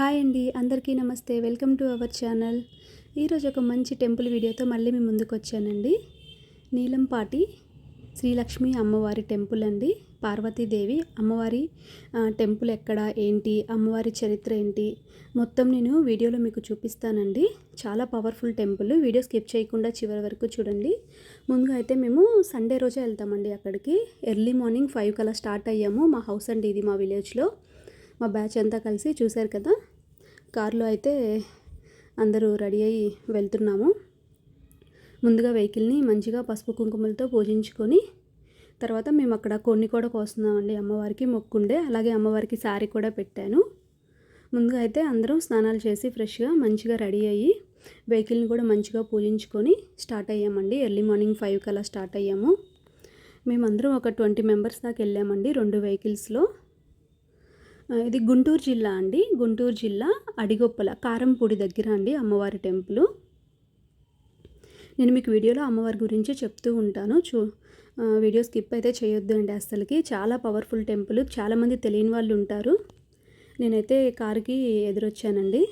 Hi అండి అందరికీ నమస్తే. Welcome to our channel. ఈరోజు ఒక మంచి టెంపుల్ వీడియోతో మళ్ళీ మీ ముందుకు వచ్చానండి. నీలంపాటి శ్రీలక్ష్మి అమ్మవారి టెంపుల్ అండి. పార్వతీదేవి అమ్మవారి టెంపుల్ ఎక్కడ ఏంటి అమ్మవారి చరిత్ర ఏంటి మొత్తం నేను వీడియోలో మీకు చూపిస్తానండి. చాలా పవర్ఫుల్ టెంపుల్. వీడియో స్కిప్ చేయకుండా చివరి వరకు చూడండి. ముందుగా అయితే మేము సండే రోజే వెళ్తామండి అక్కడికి. ఎర్లీ మార్నింగ్ ఫైవ్ కల్లా స్టార్ట్ అయ్యాము మా హౌస్ అండి ఇది మా విలేజ్లో. మా బ్యాచ్ అంతా కలిసి చూశారు కదా. కారులో అయితే అందరూ రెడీ అయ్యి వెళ్తున్నాము. ముందుగా వెహికల్ని మంచిగా పసుపు కుంకుమలతో పూజించుకొని తర్వాత మేము అక్కడ కొన్ని కూడా కోస్తున్నామండి అమ్మవారికి మొక్కుండే. అలాగే అమ్మవారికి శారీ కూడా పెట్టాను. ముందుగా అయితే అందరం స్నానాలు చేసి ఫ్రెష్గా మంచిగా రెడీ అయ్యి వెహికల్ని కూడా మంచిగా పూజించుకొని స్టార్ట్ అయ్యామండి. ఎర్లీ మార్నింగ్ ఫైవ్ కల్లా స్టార్ట్ అయ్యాము. మేమందరం ఒక ట్వంటీ మెంబర్స్ దాకా వెళ్ళామండి రెండు వెహికల్స్లో. ఇది గుంటూరు జిల్లా అండి. గుంటూరు జిల్లా అడిగొప్పల కారంపూడి దగ్గర అండి అమ్మవారి టెంపుల్. నేను మీకు వీడియోలో అమ్మవారి గురించి చెప్తూ ఉంటాను. చూ వీడియో స్కిప్ అయితే చేయొద్దు అండి అసలుకి చాలా పవర్ఫుల్ టెంపుల్ చాలామంది తెలియని వాళ్ళు ఉంటారు. నేనైతే కారుకి ఎదురొచ్చానండి.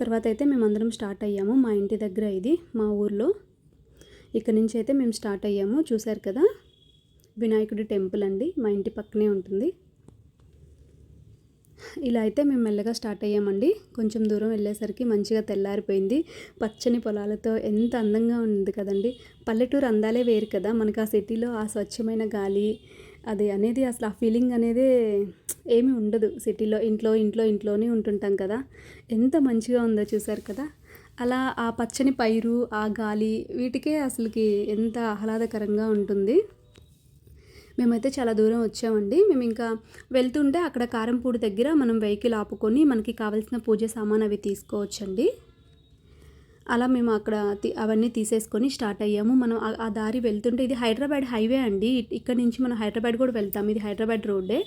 తర్వాత అయితే మేమందరం స్టార్ట్ అయ్యాము మా ఇంటి దగ్గర ఇది మా ఊర్లో. ఇక్కడ నుంచి అయితే మేము స్టార్ట్ అయ్యాము చూశారు కదా. వినాయకుడి టెంపుల్ అండి మా ఇంటి పక్కనే ఉంటుంది. ఇలా అయితే మేము మెల్లగా స్టార్ట్ అయ్యామండి. కొంచెం దూరం వెళ్ళేసరికి మంచిగా తెల్లారిపోయింది. పచ్చని పొలాలతో ఎంత అందంగా ఉంది కదండి. పల్లెటూరు అందాలే వేరు కదా. మనకు ఆ సిటీలో ఆ స్వచ్ఛమైన గాలి అది అనేది అసలు ఆ ఫీలింగ్ అనేది ఏమీ ఉండదు. సిటీలో ఇంట్లో ఇంట్లో ఇంట్లోనే ఉంటుంటాం కదా. ఎంత మంచిగా ఉందో చూసారు కదా. అలా ఆ పచ్చని పైరు ఆ గాలి వీటికే అసలుకి ఎంత ఆహ్లాదకరంగా ఉంటుంది. మేమైతే చాలా దూరం వచ్చామండి. మేము ఇంకా వెళ్తుంటే అక్కడ కారంపూడి దగ్గర మనం వెహికల్ ఆపుకొని మనకి కావాల్సిన పూజ సామాన్ అవి తీసుకోవచ్చండి. అలా మేము అక్కడ అవన్నీ తీసేసుకొని స్టార్ట్ అయ్యాము. మనం ఆ- దారి వెళ్తుంటే ఇది హైదరాబాద్ హైవే అండి. ఇక్కడ నుంచి మనం హైదరాబాద్ కూడా వెళ్తాం. ఇది హైదరాబాద్ రోడ్డే.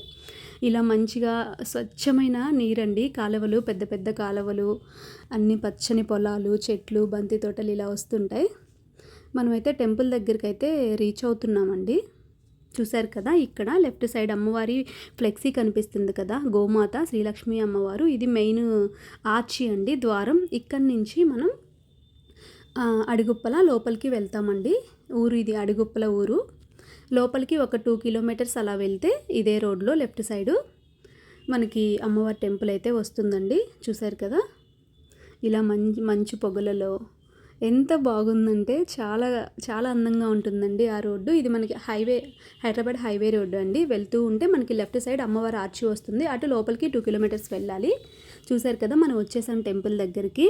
ఇలా మంచిగా స్వచ్ఛమైన నీరండి. కాలువలు పెద్ద పెద్ద కాలువలు అన్ని పచ్చని పొలాలు చెట్లు బంతి తోటలు ఇలా వస్తుంటాయి. మనమైతే టెంపుల్ దగ్గరికి అయితే రీచ్ అవుతున్నామండి. చూశారు కదా ఇక్కడ లెఫ్ట్ సైడ్ అమ్మవారి ఫ్లెక్సీ కనిపిస్తుంది కదా గోమాత శ్రీలక్ష్మి అమ్మవారు. ఇది మెయిన్ ఆర్చి అండి ద్వారం. ఇక్కడి నుంచి మనం అడుగుప్పల లోపలికి వెళ్తామండి. ఊరు ఇది అడుగుప్పల ఊరు. లోపలికి ఒక టూ కిలోమీటర్స్ అలా వెళ్తే ఇదే రోడ్లో లెఫ్ట్ సైడు మనకి అమ్మవారి టెంపుల్ అయితే వస్తుందండి. చూశారు కదా ఇలా మంచి మంచు పొగలలో ఎంత బాగుందంటే చాలా చాలా అందంగా ఉంటుందండి ఆ రోడ్డు. ఇది మనకి హైవే హైదరాబాద్ హైవే రోడ్డు అండి. వెళ్తూ ఉంటే మనకి లెఫ్ట్ సైడ్ అమ్మవారి ఆర్చి వస్తుంది. అటు లోపలికి టూ కిలోమీటర్స్ వెళ్ళాలి. చూశారు కదా మనం వచ్చేసాం టెంపుల్ దగ్గరికి.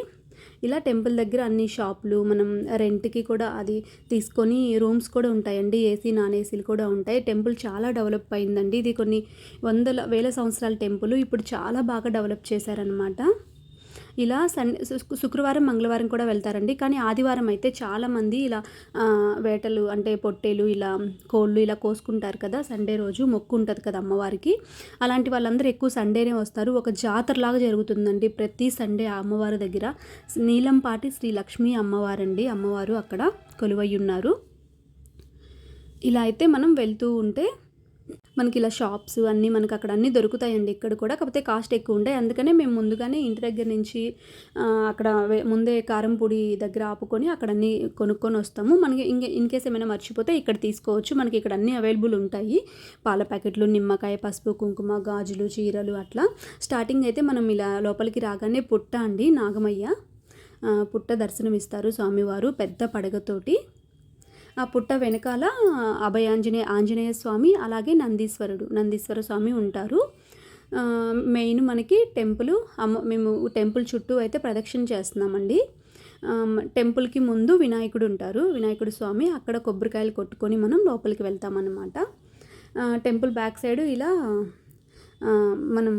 ఇలా టెంపుల్ దగ్గర అన్ని షాపులు మనం రెంట్కి కూడా అది తీసుకొని రూమ్స్ కూడా ఉంటాయండి. ఏసీ నాన్ ఏసీలు కూడా ఉంటాయి. టెంపుల్ చాలా డెవలప్ అయిందండి. ఇది కొన్ని వందల వేల సంవత్సరాల టెంపుల్. ఇప్పుడు చాలా బాగా డెవలప్ చేశారనమాట ఇలా సన్ శుక్రవారం మంగళవారం కూడా వెళ్తారండి. కానీ ఆదివారం అయితే చాలామంది ఇలా వేటలు అంటే పొట్టేలు ఇలా కోళ్ళు ఇలా కోసుకుంటారు కదా సండే రోజు మొక్కు ఉంటుంది కదా అమ్మవారికి. అలాంటి వాళ్ళందరూ ఎక్కువ సండేనే వస్తారు. ఒక జాతరలాగా జరుగుతుందండి ప్రతి సండే అమ్మవారి దగ్గర. నీలంపాటి శ్రీ లక్ష్మీ అమ్మవారండి. అమ్మవారు అక్కడ కొలువై ఉన్నారు. ఇలా అయితే మనం వెళ్తూ ఉంటే మనకి ఇలా షాప్స్ అన్నీ మనకి అక్కడ అన్నీ దొరుకుతాయండి ఇక్కడ కూడా. కాకపోతే కాస్ట్ ఎక్కువ ఉంటాయి అందుకనే మేము ముందుగానే ఇంటి దగ్గర నుంచి అక్కడ ముందే కారంపొడి దగ్గర ఆపుకొని అక్కడ అన్నీ కొనుక్కొని వస్తాము. మనకి ఇంకే ఇన్ కేస్ ఏమైనా మర్చిపోతే ఇక్కడ తీసుకోవచ్చు. మనకి ఇక్కడ అన్నీ అవైలబుల్ ఉంటాయి. పాల ప్యాకెట్లు నిమ్మకాయ పసుపు కుంకుమ గాజులు చీరలు అట్లా. స్టార్టింగ్ అయితే మనం ఇలా లోపలికి రాగానే పుట్ట అండి నాగమయ్య. పుట్ట దర్శనం ఇస్తారు స్వామివారు పెద్ద పడగతోటి. ఆ పుట్ట వెనకాల అభయాంజనేయ ఆంజనేయ స్వామి అలాగే నందీశ్వరుడు నందీశ్వర స్వామి ఉంటారు మెయిన్ మనకి టెంపుల్ అమ్మ మేము టెంపుల్ చుట్టూ అయితే ప్రదక్షిణ చేస్తున్నామండి. టెంపుల్కి ముందు వినాయకుడు ఉంటారు. వినాయకుడు స్వామి అక్కడ కొబ్బరికాయలు కొట్టుకొని మనం లోపలికి వెళ్తామన్నమాట. టెంపుల్ బ్యాక్ సైడ్ ఇలా మనం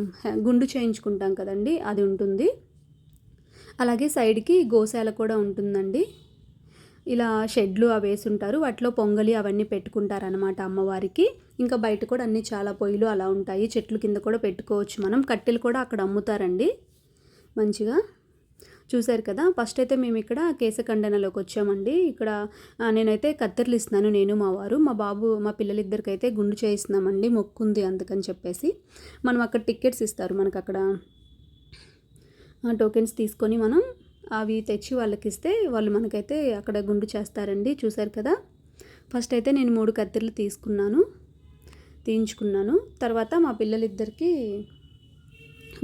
గుండు చేయించుకుంటాం కదండి అది ఉంటుంది. అలాగే సైడ్కి గోశాల కూడా ఉంటుందండి. ఇలా షెడ్లు అవి వేసి ఉంటారు వాటిలో పొంగలి అవన్నీ పెట్టుకుంటారనమాట అమ్మవారికి. ఇంకా బయట కూడా అన్ని చాలా పొయ్యిలు అలా ఉంటాయి. చెట్లు కింద కూడా పెట్టుకోవచ్చు మనం. కట్టెలు కూడా అక్కడ అమ్ముతారండి. మంచిగా. చూశారు కదా? ఫస్ట్ అయితే మేము ఇక్కడ కేశఖండనలోకి వచ్చామండి. ఇక్కడ నేనైతే కత్తెరలు ఇస్తున్నాను నేను మా వారు. మా బాబు మా పిల్లలిద్దరికైతే గుండు చేయిస్తున్నామండి. మొక్కుంది అందుకని చెప్పేసి. మనం అక్కడ టికెట్స్ ఇస్తారు మనకు అక్కడ టోకెన్స్ తీసుకొని మనం అవి తెచ్చి వాళ్ళకి ఇస్తే వాళ్ళు మనకైతే అక్కడ గుండు చేస్తారండి చూశారు కదా? ఫస్ట్ అయితే నేను మూడు కత్తిర్లు తీసుకున్నాను తీయించుకున్నాను. తర్వాత మా పిల్లలిద్దరికీ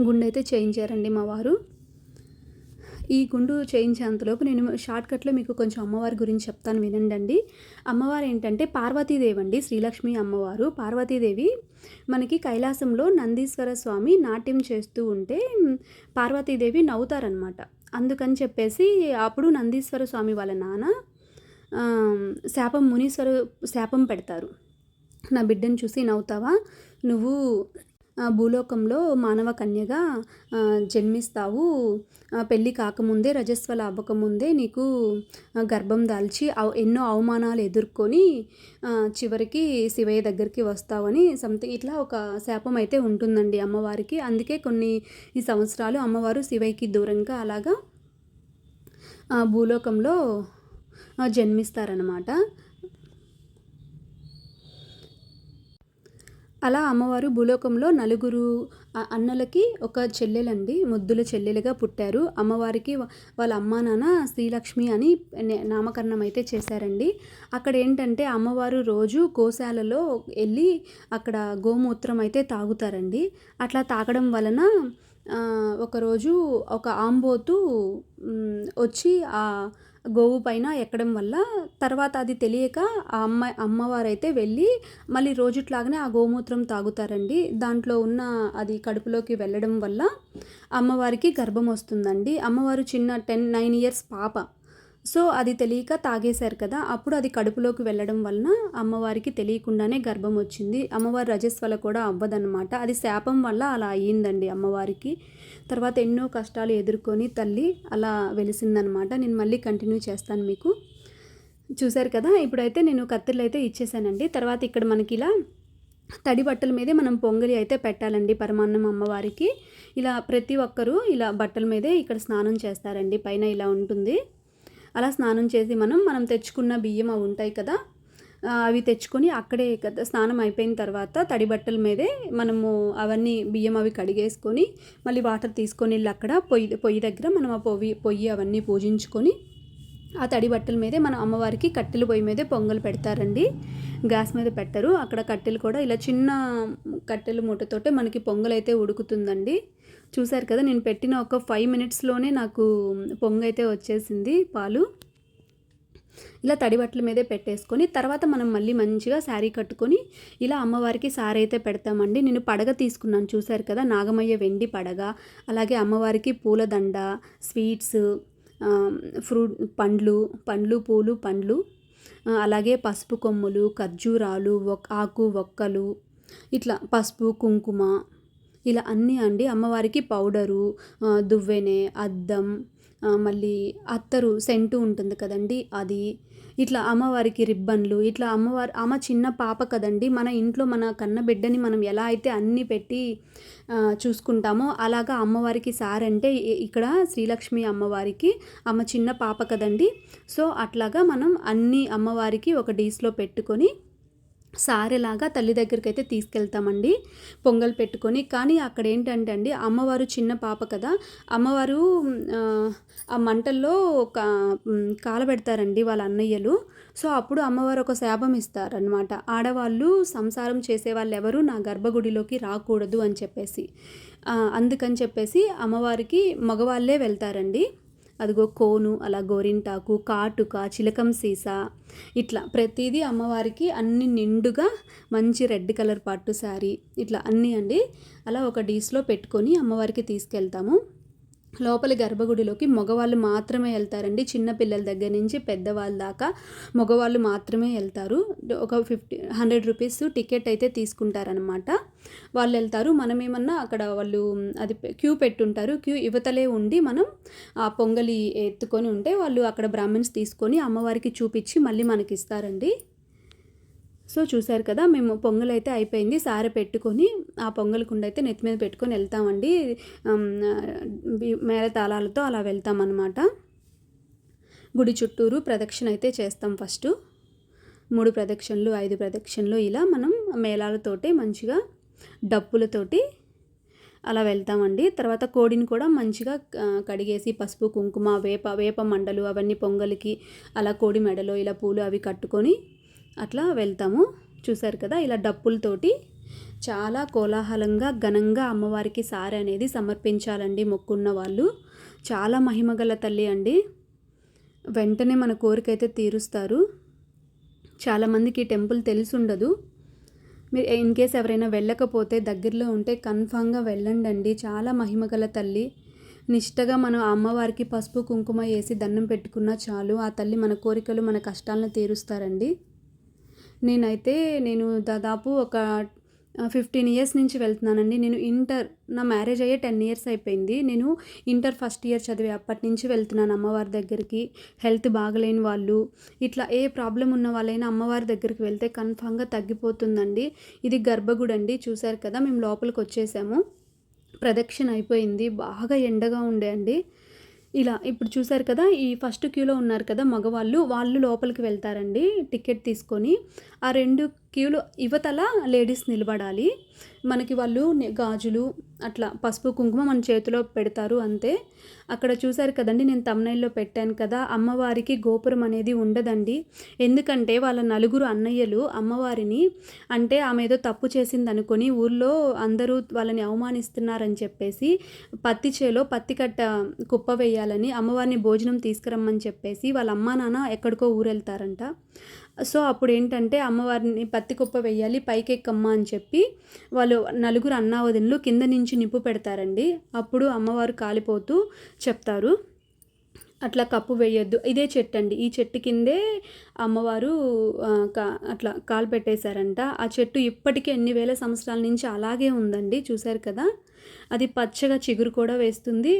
గుండు అయితే చేయించారండి మా వారు. ఈ గుండు చేయించేంతలోపు నేను షార్ట్కట్లో మీకు కొంచెం అమ్మవారి గురించి చెప్తాను వినండి అమ్మవారు ఏంటంటే పార్వతీదేవి అండి శ్రీలక్ష్మి అమ్మవారు. పార్వతీదేవి మనకి కైలాసంలో నందీశ్వర స్వామి నాట్యం చేస్తూ ఉంటే పార్వతీదేవి నవ్వుతారనమాట అందుకని చెప్పేసి అప్పుడు నందీశ్వర స్వామి వాళ్ళ నాన్న శాపం మునీశ్వర శాపం పెడతారు. నా బిడ్డను చూసి నవ్వుతావా? నువ్వు భూలోకంలో మానవ కన్యగా జన్మిస్తావు. పెళ్ళి కాకముందే రజస్వల అవ్వకముందే నీకు గర్భం దాల్చి ఎన్నో అవమానాలు ఎదుర్కొని చివరికి శివయ్య దగ్గరికి వస్తావని సంథింగ్ ఇట్లా ఒక శాపం అయితే ఉంటుందండి అమ్మవారికి. అందుకే కొన్ని ఈ సంవత్సరాలు అమ్మవారు శివయ్యకి దూరంగా అలాగా భూలోకంలో జన్మిస్తారనమాట అలా అమ్మవారు భూలోకంలో నలుగురు అన్నలకి ఒక చెల్లెలండి. ముద్దుల చెల్లెలుగా పుట్టారు. అమ్మవారికి వాళ్ళ అమ్మా నాన్న శ్రీలక్ష్మి అని నామకరణం అయితే చేశారండి. అక్కడ ఏంటంటే అమ్మవారు రోజు గోశాలలో వెళ్ళి అక్కడ గోమూత్రం అయితే తాగుతారండి. అట్లా తాగడం వలన ఒకరోజు ఒక ఆంబోతు వచ్చి ఆ గోవు పైన ఎక్కడం వల్ల తర్వాత అది తెలియక ఆ అమ్మ అమ్మవారైతే వెళ్ళి మళ్ళీ రోజుట్లాగానే ఆ గోమూత్రం తాగుతారండి. దాంట్లో ఉన్న అది కడుపులోకి వెళ్ళడం వల్ల అమ్మవారికి గర్భం వస్తుందండి. అమ్మవారు చిన్న టెన్ నైన్ ఇయర్స్ పాప. సో అది తెలియక తాగేశారు కదా అప్పుడు అది కడుపులోకి వెళ్ళడం వలన అమ్మవారికి తెలియకుండానే గర్భం వచ్చింది. అమ్మవారి రజస్వల కూడా అవ్వదన్నమాట. అది శాపం వల్ల అలా అయ్యిందండి అమ్మవారికి. తర్వాత ఎన్నో కష్టాలు ఎదుర్కొని తల్లి అలా వెలిసిందనమాట. నేను మళ్ళీ కంటిన్యూ చేస్తాను మీకు. చూశారు కదా? ఇప్పుడైతే నేను కత్తిర్లు అయితే ఇచ్చేసానండి. తర్వాత ఇక్కడ మనకి ఇలా తడి బట్టల మీదే మనం పొంగలి అయితే పెట్టాలండి పరమాన్నం అమ్మవారికి. ఇలా ప్రతి ఒక్కరూ ఇలా బట్టల మీదే ఇక్కడ స్నానం చేస్తారండి. పైన ఇలా ఉంటుంది. అలా స్నానం చేసి మనం మనం తెచ్చుకున్న బియ్యం అవి ఉంటాయి కదా? అవి తెచ్చుకొని అక్కడే కదా స్నానం అయిపోయిన తర్వాత తడి బట్టల మీదే మనము అవన్నీ బియ్యం అవి కడిగేసుకొని మళ్ళీ వాటర్ తీసుకొని వెళ్ళి అక్కడ పొయ్యి పొయ్యి దగ్గర మనం ఆ పొయ్యి పొయ్యి అవన్నీ పూజించుకొని ఆ తడి బట్టల మీదే మన అమ్మవారికి కట్టెల పొయ్యి మీదే పొంగలు పెడతారండి. గ్యాస్ మీద పెట్టరు. అక్కడ కట్టెలు కూడా ఇలా చిన్న కట్టెల మూటతోటే మనకి పొంగల్ అయితే ఉడుకుతుందండి. చూసారు కదా నేను పెట్టిన ఒక ఫైవ్ మినిట్స్లోనే నాకు పొంగైతే వచ్చేసింది పాలు. ఇలా తడి బట్టల మీదే పెట్టేసుకొని తర్వాత మనం మళ్ళీ మంచిగా శారీ కట్టుకొని ఇలా అమ్మవారికి సారీ అయితే పెడతామండి. నేను పడగ తీసుకున్నాను చూశారు కదా? నాగమయ్య వెండి పడగ అలాగే అమ్మవారికి పూలదండ స్వీట్స్ ఫ్రూట్ పండ్లు పండ్లు పూలు పండ్లు అలాగే పసుపు కొమ్ములు ఖర్జూరాలు ఆకు ఒక్కలు ఇట్లా పసుపు కుంకుమ ఇలా అన్నీ అండి. అమ్మవారికి పౌడరు దువ్వెనె అద్దం మళ్ళీ అత్తరు సెంటు ఉంటుంది కదండి అది. ఇట్లా అమ్మవారికి రిబ్బన్లు ఇట్లా అమ్మవారి అమ్మ చిన్న పాప కదండి మన ఇంట్లో మన కన్న బిడ్డని మనం ఎలా అయితే అన్నీ పెట్టి చూసుకుంటామో అలాగా అమ్మవారికి సార్ అంటే ఇక్కడ శ్రీలక్ష్మి అమ్మవారికి అమ్మ చిన్న పాప కదండి. సో అట్లాగా మనం అన్ని అమ్మవారికి ఒక డీస్లో పెట్టుకొని సారెలాగా తల్లి దగ్గరికి అయితే తీసుకెళ్తామండి పొంగల్ పెట్టుకొని. కానీ అక్కడ ఏంటంటే అండి అమ్మవారు చిన్న పాప కదా అమ్మవారు ఆ మంటల్లో కాలబెడతారండి వాళ్ళ అన్నయ్యలు. సో అప్పుడు అమ్మవారు ఒక శాపం ఇస్తారనమాట ఆడవాళ్ళు సంసారం చేసే వాళ్ళు ఎవరు నా గర్భగుడిలోకి రాకూడదు అని చెప్పేసి అందుకని చెప్పేసి అమ్మవారికి మగవాళ్ళే వెళ్తారండి. అదిగో కోను అలా గోరింటాకు కాటుక చిలకం సీసా ఇట్లా ప్రతిదీ అమ్మవారికి అన్ని నిండుగా మంచి రెడ్ కలర్ పట్టు శారీ ఇట్లా అన్నీ అండి. అలా ఒక డీస్లో పెట్టుకొని అమ్మవారికి తీసుకెళ్తాము. లోపలి గర్భగుడిలోకి మగవాళ్ళు మాత్రమే వెళ్తారండి. చిన్నపిల్లల దగ్గర నుంచి పెద్దవాళ్ళ దాకా మగవాళ్ళు మాత్రమే వెళ్తారు. ఒక ఫిఫ్టీ హండ్రెడ్ రూపీస్ టికెట్ అయితే తీసుకుంటారనమాట వాళ్ళు వెళ్తారు. మనం ఏమన్నా అక్కడ వాళ్ళు అది క్యూ పెట్టుంటారు. క్యూ యువతలే ఉండి మనం ఆ పొంగలి ఎత్తుకొని ఉంటే వాళ్ళు అక్కడ బ్రాహ్మిన్స్ తీసుకొని అమ్మవారికి చూపించి మళ్ళీ మనకి ఇస్తారండి సో చూశారు కదా మేము పొంగల్ అయితే అయిపోయింది. సారె పెట్టుకొని ఆ పొంగల్ కుండ అయితే నెత్తి మీద పెట్టుకొని వెళ్తామండి. మేళ తాళాలతో అలా వెళ్తామన్నమాట. గుడి చుట్టూరు ప్రదక్షిణ అయితే చేస్తాం ఫస్ట్. మూడు ప్రదక్షిణలు ఐదు ప్రదక్షిణలు ఇలా మనం మేళాలతోటే మంచిగా డప్పులతోటి అలా వెళ్తామండి. తర్వాత కోడిని కూడా మంచిగా కడిగేసి పసుపు కుంకుమ వేప వేప మండలు అవన్నీ పొంగలికి అలా కోడి మెడలో ఇలా పూలు అవి కట్టుకొని అట్లా వెళ్తాము. చూసారు కదా ఇలా డప్పులతోటి చాలా కోలాహలంగా ఘనంగా అమ్మవారికి సారి అనేది సమర్పించాలండి మొక్కున్న వాళ్ళు. చాలా మహిమగల తల్లి అండి. వెంటనే మన కోరిక అయితే తీరుస్తారు చాలామందికి ఈ టెంపుల్ తెలిసి ఉండదు. మీరు ఇన్ కేస్ ఎవరైనా వెళ్ళకపోతే దగ్గరలో ఉంటే కన్ఫామ్గా వెళ్ళండి అండి చాలా మహిమగల తల్లి. నిష్టగా మనం అమ్మవారికి పసుపు కుంకుమ వేసి దండం పెట్టుకున్నా చాలు. ఆ తల్లి మన కోరికలు మన కష్టాలను తీరుస్తారండి. నేనైతే నేను దాదాపు ఒక ఫిఫ్టీన్ ఇయర్స్ నుంచి వెళ్తున్నానండి. నేను ఇంటర్ నా మ్యారేజ్ అయ్యే టెన్ ఇయర్స్ అయిపోయింది. నేను ఇంటర్ ఫస్ట్ ఇయర్ చదివే అప్పటి నుంచి వెళ్తున్నాను అమ్మవారి దగ్గరికి. హెల్త్ బాగలేని వాళ్ళు ఇట్లా ఏ ప్రాబ్లం ఉన్న వాళ్ళైనా అమ్మవారి దగ్గరికి వెళ్తే కన్ఫామ్గా తగ్గిపోతుందండి. ఇది గర్భగుడి అండి చూశారు కదా మేము లోపలికి వచ్చేసాము. ప్రదక్షిణ అయిపోయింది బాగా ఎండగా ఉండే అండి. ఇలా ఇప్పుడు చూసారు కదా ఈ ఫస్ట్ క్యూలో ఉన్నారు కదా మగవాళ్ళు వాళ్ళు లోపలికి వెళ్తారండి టికెట్ తీసుకొని. ఆ రెండు క్యూలు యువతల లేడీస్ నిలబడాలి. మనకి వాళ్ళు గాజులు అట్లా పసుపు కుంకుమ మన చేతిలో పెడతారు అంతే. అక్కడ చూశారు కదండి నేను తమ్నైల్లో పెట్టాను కదా అమ్మవారికి గోపురం అనేది ఉండదండి. ఎందుకంటే వాళ్ళ నలుగురు అన్నయ్యలు అమ్మవారిని అంటే ఆమె ఏదో తప్పు చేసింది అనుకొని ఊర్లో అందరూ వాళ్ళని అవమానిస్తున్నారని చెప్పేసి పత్తి చేలో పత్తి కట్ట కుప్ప వేయాలని అమ్మవారిని భోజనం తీసుకురమ్మని చెప్పేసి వాళ్ళ అమ్మా నాన్న ఎక్కడికో ఊరెళ్తారంట. సో అప్పుడు ఏంటంటే అమ్మవారిని పత్తి కుప్ప వెయ్యాలి పైకెక్కమ్మ అని చెప్పి వాళ్ళు నలుగురు అన్నావదినులు కింద నుంచి నిప్పు పెడతారండి. అప్పుడు అమ్మవారు కాలిపోతూ చెప్తారు అట్లా కప్పు వేయొద్దు ఇదే చెట్టు అండి ఈ చెట్టు కిందే అమ్మవారు అట్లా కాలు పెట్టేశారంట. ఆ చెట్టు ఇప్పటికీ ఎన్ని వేల సంవత్సరాల నుంచి అలాగే ఉందండి. చూశారు కదా? అది పచ్చగా చిగురు కూడా వేస్తుంది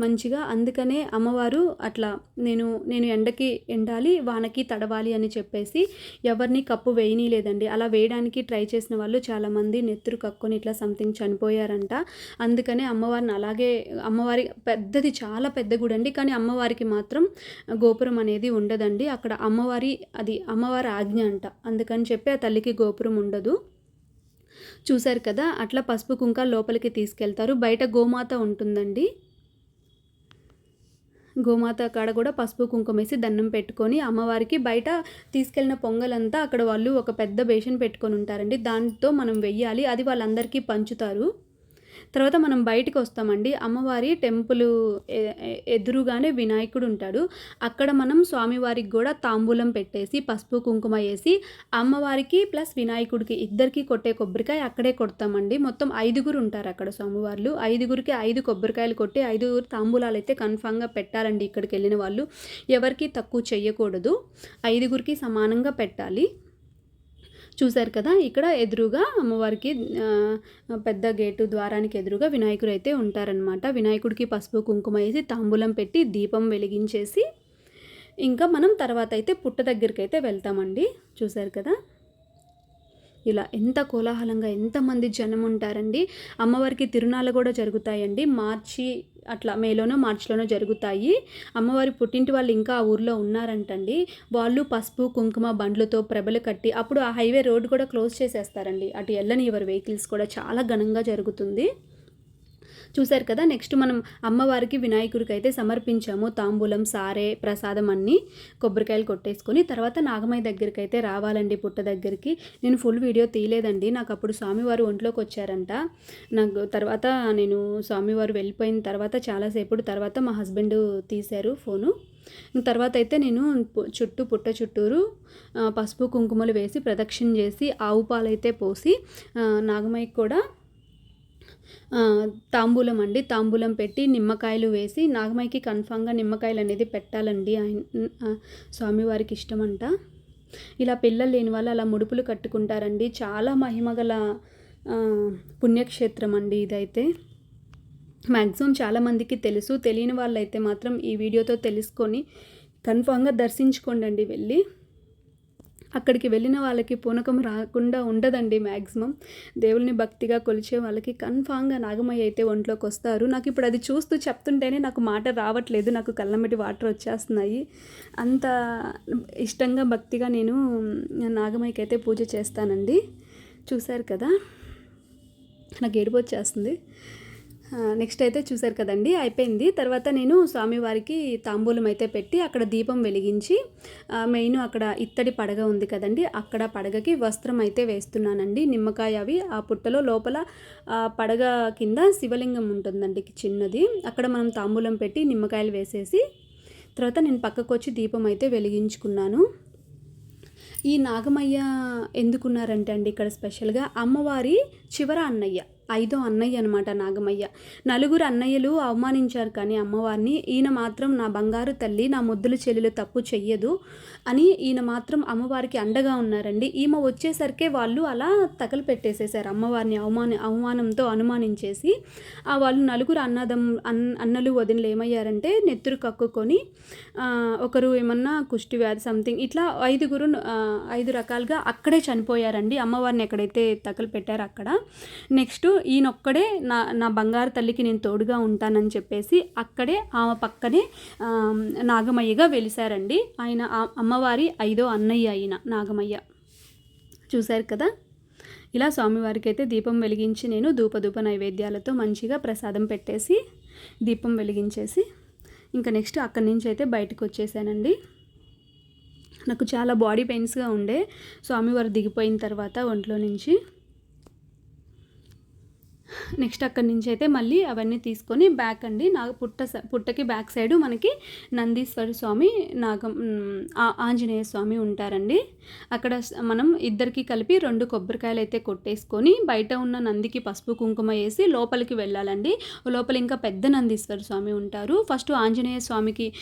మంచిగా. అందుకనే అమ్మవారు అట్లా నేను నేను ఎండకి ఎండాలి వానకి తడవాలి అని చెప్పేసి ఎవరిని కప్పు వేయనీలేదండి అలా వేయడానికి ట్రై చేసిన వాళ్ళు చాలామంది నెత్తురు కక్కుని ఇట్లా సంథింగ్ చనిపోయారంట. అందుకనే అమ్మవారిని అలాగే అమ్మవారి పెద్దది చాలా పెద్ద గుడి అండి. కానీ అమ్మవారికి మాత్రం గోపురం అనేది ఉండదండి. అక్కడ అమ్మవారి అది అమ్మవారి ఆజ్ఞ అంట. అందుకని చెప్పి ఆ తల్లికి గోపురం ఉండదు. చూశారు కదా అట్లా పసుపు కుంక లోపలికి తీసుకెళ్తారు. బయట గోమాత ఉంటుందండి. గోమాత కాడ కూడా పసుపు కుంకుమ వేసి దండం పెట్టుకొని అమ్మవారికి బయట తీసుకెళ్ళిన పొంగలంతా అక్కడ వాళ్ళు ఒక పెద్ద బేషన్ పెట్టుకొని ఉంటారండి. దాంతో మనం వెయ్యాలి. అది వాళ్ళందరికీ పంచుతారు. తర్వాత మనం బయటికి వస్తామండి. అమ్మవారి టెంపుల్ ఎదురుగానే వినాయకుడు ఉంటాడు. అక్కడ మనం స్వామివారికి కూడా తాంబూలం పెట్టేసి పసుపు కుంకుమ వేసి అమ్మవారికి ప్లస్ వినాయకుడికి ఇద్దరికి కొట్టే కొబ్బరికాయ అక్కడే కొడతామండి. మొత్తం ఐదుగురు ఉంటారు అక్కడ స్వామివార్లు. ఐదుగురికి ఐదు కొబ్బరికాయలు కొట్టి ఐదుగురు తాంబూలాలు అయితే కన్ఫామ్గా పెట్టాలండి ఇక్కడికి వెళ్ళిన వాళ్ళు. ఎవరికి తక్కువ చేయకూడదు ఐదుగురికి సమానంగా పెట్టాలి. చూశారు కదా ఇక్కడ ఎదురుగా అమ్మవారికి పెద్ద గేటు ద్వారానికి ఎదురుగా వినాయకుడు అయితే ఉంటారనమాట వినాయకుడికి పసుపు కుంకుమ వేసి తాంబూలం పెట్టి దీపం వెలిగించేసి ఇంకా మనం తర్వాత అయితే పుట్ట దగ్గరికి అయితే వెళ్తామండి. చూశారు కదా? ఇలా ఎంత కోలాహలంగా ఎంతమంది జనం ఉంటారండి అమ్మవారికి తిరునాళ్ళు కూడా జరుగుతాయండి. మార్చి అట్లా మేలోనో మార్చిలోనో జరుగుతాయి. అమ్మవారి పుట్టింటి వాళ్ళు ఇంకా ఆ ఊర్లో ఉన్నారంటండి. వాళ్ళు పసుపు కుంకుమ బండ్లతో ప్రభలు కట్టి అప్పుడు ఆ హైవే రోడ్ కూడా క్లోజ్ చేసేస్తారండి. అటు వెళ్ళని ఎవరి వెహికల్స్ కూడా చాలా ఘనంగా జరుగుతుంది. చూశారు కదా నెక్స్ట్ మనం అమ్మవారికి వినాయకుడికి అయితే సమర్పించాము. తాంబూలం సారే ప్రసాదం అన్నీ కొబ్బరికాయలు కొట్టేసుకొని తర్వాత నాగమయ్య దగ్గరికి అయితే రావాలండి పుట్ట దగ్గరికి. నేను ఫుల్ వీడియో తీయలేదండి. నాకు అప్పుడు స్వామివారు ఒంట్లోకి వచ్చారంట. నాకు తర్వాత నేను స్వామివారు వెళ్ళిపోయిన తర్వాత చాలాసేపు తర్వాత మా హస్బెండ్ తీశారు ఫోను. తర్వాత అయితే నేను చుట్టూ పుట్ట చుట్టూరు పసుపు కుంకుమలు వేసి ప్రదక్షిణ చేసి ఆవు పాలైతే పోసి ఆ, నాగమయ్యకి కూడా తాంబూలం అండి. తాంబూలం పెట్టి నిమ్మకాయలు వేసి నాగమైకి కన్ఫామ్గా నిమ్మకాయలు అనేది పెట్టాలండి. ఆయన స్వామివారికి ఇష్టమంట. ఇలా పిల్లలు లేని వాళ్ళు అలా ముడుపులు కట్టుకుంటారండి. చాలా మహిమగల పుణ్యక్షేత్రం అండి ఇదైతే. మ్యాక్సిమం చాలామందికి తెలుసు. తెలియని వాళ్ళైతే మాత్రం ఈ వీడియోతో తెలుసుకొని కన్ఫామ్గా దర్శించుకోండి అండి వెళ్ళి. అక్కడికి వెళ్ళిన వాళ్ళకి పూనకం రాకుండా ఉండదండి మ్యాక్సిమం దేవుల్ని భక్తిగా కొలిచే వాళ్ళకి కన్ఫామ్గా నాగమయ్య అయితే ఒంట్లోకి వస్తారు. నాకు ఇప్పుడు అది చూస్తూ చెప్తుంటేనే నాకు మాట రావట్లేదు. నాకు కళ్ళమటి వాటర్ వచ్చేస్తున్నాయి. అంత ఇష్టంగా భక్తిగా నేను నాగమయ్యకి అయితే పూజ చేస్తానండి. చూశారు కదా? నాకు ఏడుపు వచ్చేస్తుంది. నెక్స్ట్ అయితే చూసారు కదండి అయిపోయింది. తర్వాత నేను స్వామివారికి తాంబూలం అయితే పెట్టి అక్కడ దీపం వెలిగించి మెయిన్ అక్కడ ఇత్తడి పడగ ఉంది కదండి అక్కడ పడగకి వస్త్రం అయితే వేస్తున్నానండి. నిమ్మకాయ అవి ఆ పుట్టలో లోపల పడగ కింద శివలింగం ఉంటుందండి చిన్నది. అక్కడ మనం తాంబూలం పెట్టి నిమ్మకాయలు వేసేసి తర్వాత నేను పక్కకు వచ్చి దీపం అయితే వెలిగించుకున్నాను. ఈ నాగమయ్య ఎందుకున్నారంటే అండి ఇక్కడ స్పెషల్గా అమ్మవారి చివర అన్నయ్య ఐదో అన్నయ్య అనమాట నాగమయ్య. నలుగురు అన్నయ్యలు అవమానించారు కానీ అమ్మవారిని ఈయన మాత్రం నా బంగారు తల్లి నా ముద్దుల చెల్లెలు తప్పు చెయ్యదు అని ఈయన మాత్రం అమ్మవారికి అండగా ఉన్నారండి. ఈమె వచ్చేసరికే వాళ్ళు అలా తగలు పెట్టేసేసారు అమ్మవారిని అవమాన అవమానంతో అనుమానించేసి. ఆ వాళ్ళు నలుగురు అన్నదం అన్ అన్నలు వదినలు ఏమయ్యారంటే నెత్తురు కక్కుకొని ఒకరు ఏమన్నా కుష్టి వ్యాధి సంథింగ్ ఇట్లా ఐదుగురు ఐదు రకాలుగా అక్కడే చనిపోయారండి. అమ్మవారిని ఎక్కడైతే తగలు పెట్టారో అక్కడ. నెక్స్ట్ ఈయనొక్కడే నా నా బంగారు తల్లికి నేను తోడుగా ఉంటానని చెప్పేసి అక్కడే ఆమె పక్కనే నాగమయ్యగా వెలిశారండి. ఆయన అమ్మవారి ఐదో అన్నయ్య అయిన నాగమయ్య. చూశారు కదా? ఇలా స్వామివారికి అయితే దీపం వెలిగించి నేను ధూపధూప నైవేద్యాలతో మంచిగా ప్రసాదం పెట్టేసి దీపం వెలిగించేసి ఇంకా నెక్స్ట్ అక్కడి నుంచి అయితే బయటకు వచ్చేసానండి నాకు చాలా బాడీ పెయిన్స్గా ఉండే స్వామివారు దిగిపోయిన తర్వాత ఒంట్లో నుంచి. నెక్స్ట్ అక్కడి నుంచి అయితే మళ్ళీ అవన్నీ తీసుకొని బ్యాక్ అండి. నా పుట్ట పుట్టకి బ్యాక్ సైడ్ మనకి నందీశ్వర స్వామి నాగం ఆ- ఆంజనేయ స్వామి ఉంటారండి. అక్కడ మనం ఇద్దరికి కలిపి రెండు కొబ్బరికాయలు అయితే కొట్టేసుకొని బయట ఉన్న నందికి పసుపు కుంకుమ వేసి లోపలికి వెళ్ళాలండి. లోపల ఇంకా పెద్ద నందీశ్వర స్వామి ఉంటారు. ఫస్ట్ ఆంజనేయ స్వామికి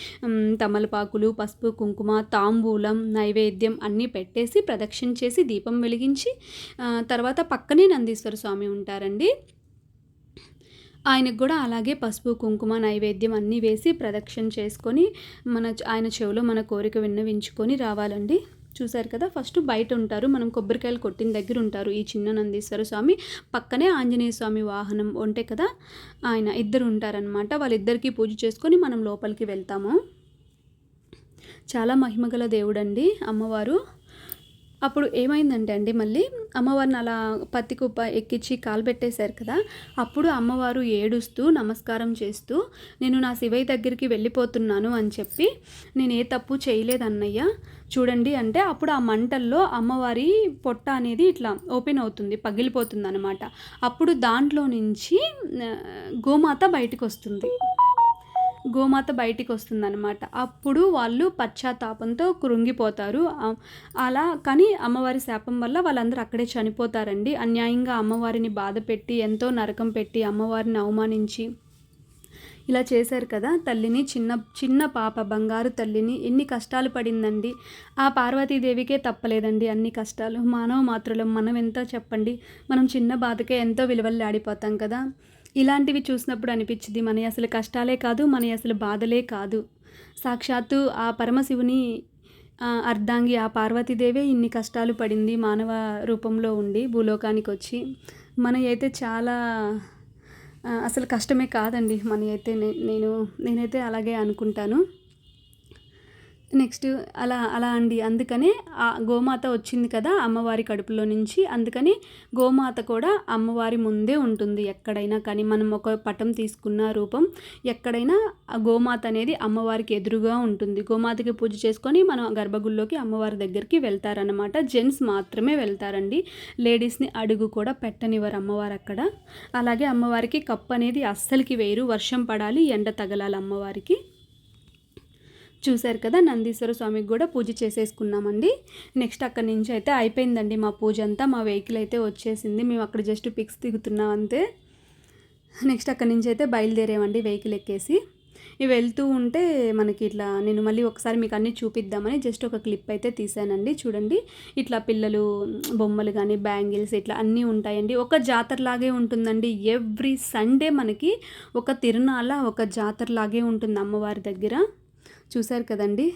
తమలపాకులు పసుపు కుంకుమ తాంబూలం నైవేద్యం అన్నీ పెట్టేసి ప్రదక్షిణ చేసి దీపం వెలిగించి తర్వాత పక్కనే నందీశ్వర స్వామి ఉంటారండి. ఆయనకు కూడా అలాగే పసుపు కుంకుమ నైవేద్యం అన్నీ వేసి ప్రదక్షిణ చేసుకొని మన ఆయన చెవిలో మన కోరిక విన్నవించుకొని రావాలండి. చూశారు కదా ఫస్ట్ బయట ఉంటారు. మనం కొబ్బరికాయలు కొట్టిన దగ్గర ఉంటారు. ఈ చిన్న నందీశ్వర స్వామి. పక్కనే ఆంజనేయ స్వామి వాహనం ఉంటే కదా ఆయన ఇద్దరు ఉంటారనమాట వాళ్ళిద్దరికీ పూజ చేసుకొని మనం లోపలికి వెళ్తాము. చాలా మహిమగల దేవుడండి అమ్మవారు. అప్పుడు ఏమైందంటే అండి మళ్ళీ అమ్మవారిని అలా పత్తి కుప్ప ఎక్కించి కాలు పెట్టేశారు కదా అప్పుడు అమ్మవారు ఏడుస్తూ నమస్కారం చేస్తూ నేను నా శివయ్య దగ్గరికి వెళ్ళిపోతున్నాను అని చెప్పి నేను ఏ తప్పు చేయలేదన్నయ్య చూడండి అంటే అప్పుడు ఆ మంటల్లో అమ్మవారి పొట్ట అనేది ఇట్లా ఓపెన్ అవుతుంది పగిలిపోతుంది అనమాట అప్పుడు దాంట్లో నుంచి గోమాత బయటకు వస్తుంది గోమాత బయటికి వస్తుందన్నమాట. అప్పుడు వాళ్ళు పశ్చాత్తాపంతో కృంగిపోతారు. అలా కానీ అమ్మవారి శాపం వల్ల వాళ్ళందరూ అక్కడే చనిపోతారండి. అన్యాయంగా అమ్మవారిని బాధ పెట్టి ఎంతో నరకం పెట్టి అమ్మవారిని అవమానించి ఇలా చేశారు కదా తల్లిని. చిన్న చిన్న పాప బంగారు తల్లిని ఎన్ని కష్టాలు పడిందండి. ఆ పార్వతీదేవికే తప్పలేదండి అన్ని కష్టాలు. మానవ మాతృలం మనం ఎంతో చెప్పండి? మనం చిన్న బాధకే ఎంతో విలువల్లాడిపోతాం కదా. ఇలాంటివి చూసినప్పుడు అనిపించింది మన అసలు కష్టాలే కాదు మన అసలు బాధలే కాదు. సాక్షాత్తు ఆ పరమశివుని అర్ధాంగి ఆ పార్వతీదేవే ఇన్ని కష్టాలు పడింది మానవ రూపంలో ఉండి భూలోకానికి వచ్చి మన అయితే చాలా అసలు కష్టమే కాదండి. మన అయితే నేను నేనైతే అలాగే అనుకుంటాను. నెక్స్ట్ అలా అలా అండి. అందుకనే ఆ గోమాత వచ్చింది కదా అమ్మవారి కడుపులో నుంచి. అందుకని గోమాత కూడా అమ్మవారి ముందే ఉంటుంది ఎక్కడైనా. కానీ మనం ఒక పటం తీసుకున్న రూపం ఎక్కడైనా ఆ గోమాత అనేది అమ్మవారికి ఎదురుగా ఉంటుంది. గోమాతకి పూజ చేసుకొని మనం గర్భగుడిలోకి అమ్మవారి దగ్గరికి వెళ్తారనమాట జెంట్స్ మాత్రమే వెళ్తారండి. లేడీస్ని అడుగు కూడా పెట్టనివ్వరు అమ్మవారు అక్కడ. అలాగే అమ్మవారికి కప్పు అనేది అస్సలకి వేయరు. వర్షం పడాలి ఎండ తగలాలి అమ్మవారికి. చూశారు కదా నందీశ్వర స్వామికి కూడా పూజ చేసేసుకున్నామండి. నెక్స్ట్ అక్కడి నుంచి అయితే అయిపోయిందండి మా పూజ అంతా మా వెహికల్ అయితే వచ్చేసింది. మేము అక్కడ జస్ట్ పిక్స్ దిగుతున్నాం అంతే. నెక్స్ట్ అక్కడి నుంచి అయితే బయలుదేరామండి వెహికల్ ఎక్కేసి. ఇవి వెళ్తూ ఉంటే మనకి ఇట్లా నేను మళ్ళీ ఒకసారి మీకు అన్నీ చూపిద్దామని జస్ట్ ఒక క్లిప్ అయితే తీసానండి చూడండి. ఇట్లా పిల్లలు బొమ్మలు కానీ బ్యాంగిల్స్ ఇట్లా అన్నీ ఉంటాయండి. ఒక జాతరలాగే ఉంటుందండి. ఎవ్రీ సండే మనకి ఒక తిరునాళ ఒక జాతరలాగే ఉంటుంది అమ్మవారి దగ్గర. చూశారు కదండి?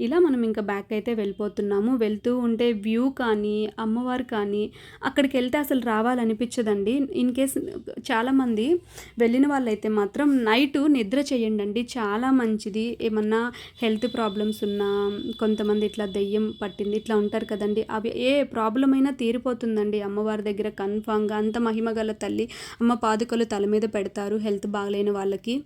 ఇలా మనం ఇంకా బ్యాక్ అయితే వెళ్ళిపోతున్నాము. వెళ్తూ ఉంటే వ్యూ కానీ అమ్మవారు కానీ అక్కడికి వెళ్తే అసలు రావాలనిపించదండి. ఇన్ కేస్ చాలామంది వెళ్ళిన వాళ్ళైతే మాత్రం నైట్ నిద్ర చేయండి చాలా మంచిది. ఏమన్నా హెల్త్ ప్రాబ్లమ్స్ ఉన్నా కొంతమంది ఇట్లా దెయ్యం పట్టింది ఇట్లా ఉంటారు కదండి. అవి ఏ ప్రాబ్లం అయినా తీరిపోతుందండి. అమ్మవారి దగ్గర కన్ఫామ్గా అంత మహిమ గల తల్లి అమ్మ పాదుకలు తల మీద పెడతారు. హెల్త్ బాగలేని వాళ్ళకి.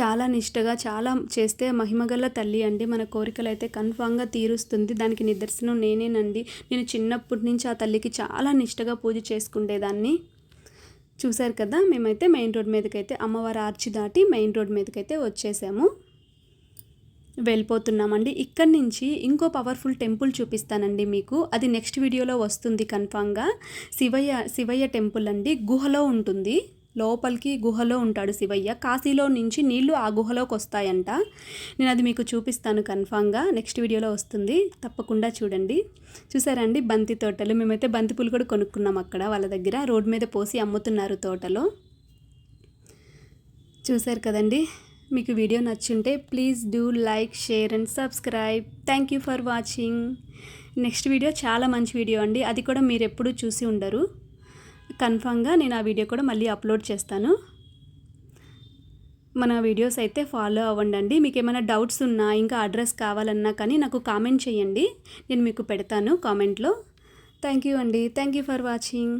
చాలా నిష్టగా చాలా చేస్తే మహిమగల తల్లి అండి. మన కోరికలు అయితే కన్ఫామ్గా తీరుస్తుంది. దానికి నిదర్శనం నేనేనండి. నేను చిన్నప్పటి నుంచి ఆ తల్లికి చాలా నిష్టగా పూజ చేసుకునేదాన్ని చూశారు కదా మేమైతే మెయిన్ రోడ్ మీదకైతే అమ్మవారి ఆర్చి దాటి మెయిన్ రోడ్ మీదకైతే వచ్చేసాము. వెళ్ళిపోతున్నామండి. ఇక్కడి నుంచి ఇంకో పవర్ఫుల్ టెంపుల్ చూపిస్తానండి మీకు. అది నెక్స్ట్ వీడియోలో వస్తుంది కన్ఫామ్గా. శివయ్య శివయ్య టెంపుల్ అండి. గుహలో ఉంటుంది. లోపలికి గుహలో ఉంటాడు శివయ్య. కాశీలో నుంచి నీళ్ళు ఆ గుహలోకి వస్తాయంట. నేను అది మీకు చూపిస్తాను కన్ఫామ్గా. నెక్స్ట్ వీడియోలో వస్తుంది. తప్పకుండా చూడండి. చూసారండి బంతి తోటలు. మేమైతే బంతి పూలు కూడా కొనుక్కున్నాం అక్కడ వాళ్ళ దగ్గర. రోడ్డు మీద పోసి అమ్ముతున్నారు తోటలో. చూసారు కదండి? మీకు video నచ్చుంటే please do like share and subscribe. Thank you for watching. Next video చాలా మంచి వీడియో అండి. అది కూడా మీరు ఎప్పుడూ చూసి ఉండరు. కన్ఫామ్గా నేను ఆ వీడియో కూడా మళ్ళీ అప్లోడ్ చేస్తాను. మన వీడియోస్ అయితే ఫాలో అవ్వండి మీకు ఏమైనా డౌట్స్ ఉన్నా ఇంకా అడ్రస్ కావాలన్నా కానీ నాకు కామెంట్ చేయండి. నేను మీకు పెడతాను కామెంట్లో. థ్యాంక్ యూ అండి. Thank you for watching.